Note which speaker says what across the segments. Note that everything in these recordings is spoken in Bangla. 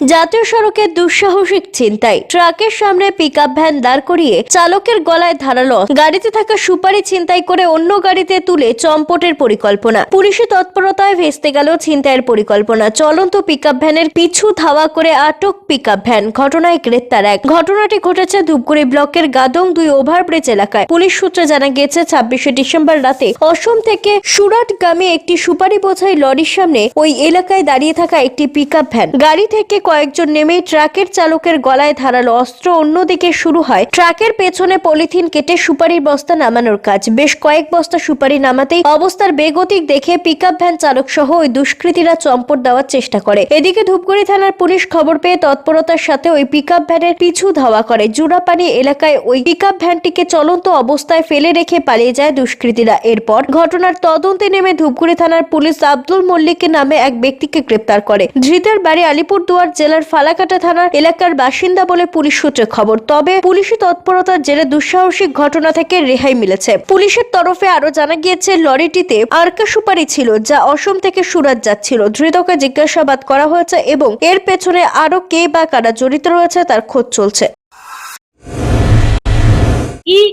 Speaker 1: জাতীয় সড়কে দুঃসাহসিক ছিনতাই। ট্রাকের সামনে পিকআপ ভ্যান দাঁড় করিয়ে চালকের গলায় ধারালো গাড়িতে থাকা সুপারি ছিনতাই করে অন্য গাড়িতে তুলে চম্পটের পরিকল্পনা। পুলিশি তৎপরতায় ভেস্তে গেল ছিনতাইয়ের পরিকল্পনা। চলন্ত পিকআপ ভ্যানের পিছু ধাওয়া করে আটক পিকআপ ভ্যান ঘটনায় গ্রেপ্তার এক। ঘটনাটি ঘটেছে ধূপগুড়ি ব্লকের গাদং দুই ওভারব্রিজ এলাকায়। পুলিশ সূত্রে জানা গিয়েছে, ছাব্বিশে ডিসেম্বর রাতে অসম থেকে সুরাটগামী একটি সুপারি বোঝাই লরির সামনে ওই এলাকায় দাঁড়িয়ে থাকা একটি পিকআপ ভ্যান গাড়ি থেকে কয়েকজন নেমে ট্রাকের চালকের গলায় ধারালো অস্ত্র অন্যদিকে শুরু হয়। ট্রাকের পেছনে পলিথিন কেটে সুপারির বস্তা নামানোর কাজ। বেশ কয়েক বস্তা সুপারি নামাতেই অবস্থার বেগতিক দেখে পিকআপ ভ্যান চালক সহ ওই দুষ্কৃতীরা চম্পট দেওয়ার চেষ্টা করে। এদিকে ধূপগুড়ি থানার পুলিশ খবর পেয়ে তৎপরতার সাথে ওই পিকআপ ভ্যানের পিছু ধাওয়া করে। জুরাপানি এলাকায় ওই পিকআপ ভ্যানটিকে চলন্ত অবস্থায় ফেলে রেখে পালিয়ে যায় দুষ্কৃতীরা। এরপর ঘটনার তদন্তে নেমে ধূপগুড়ি থানার পুলিশ আব্দুল মল্লিকের নামে এক ব্যক্তিকে গ্রেপ্তার করে। ধৃতের বাড়ি আলিপুরদুয়ার জেলার ফালাকাটা থানার এলাকার বাসিন্দা বলে পুলিশ সূত্রে খবর। তবে পুলিশি তৎপরতার জেরে দুঃসাহসিক ঘটনা থেকে রেহাই মিলেছে। পুলিশের তরফে আরও জানা গিয়েছে, লরিটিতে আরকা সুপারি ছিল, যা অসম থেকে সুরাজ যাচ্ছিল। ধৃতকে জিজ্ঞাসাবাদ করা হয়েছে এবং এর পেছনে আরও কে বা কারা জড়িত রয়েছে তার খোঁজ চলছে।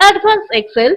Speaker 2: Advanced Excel.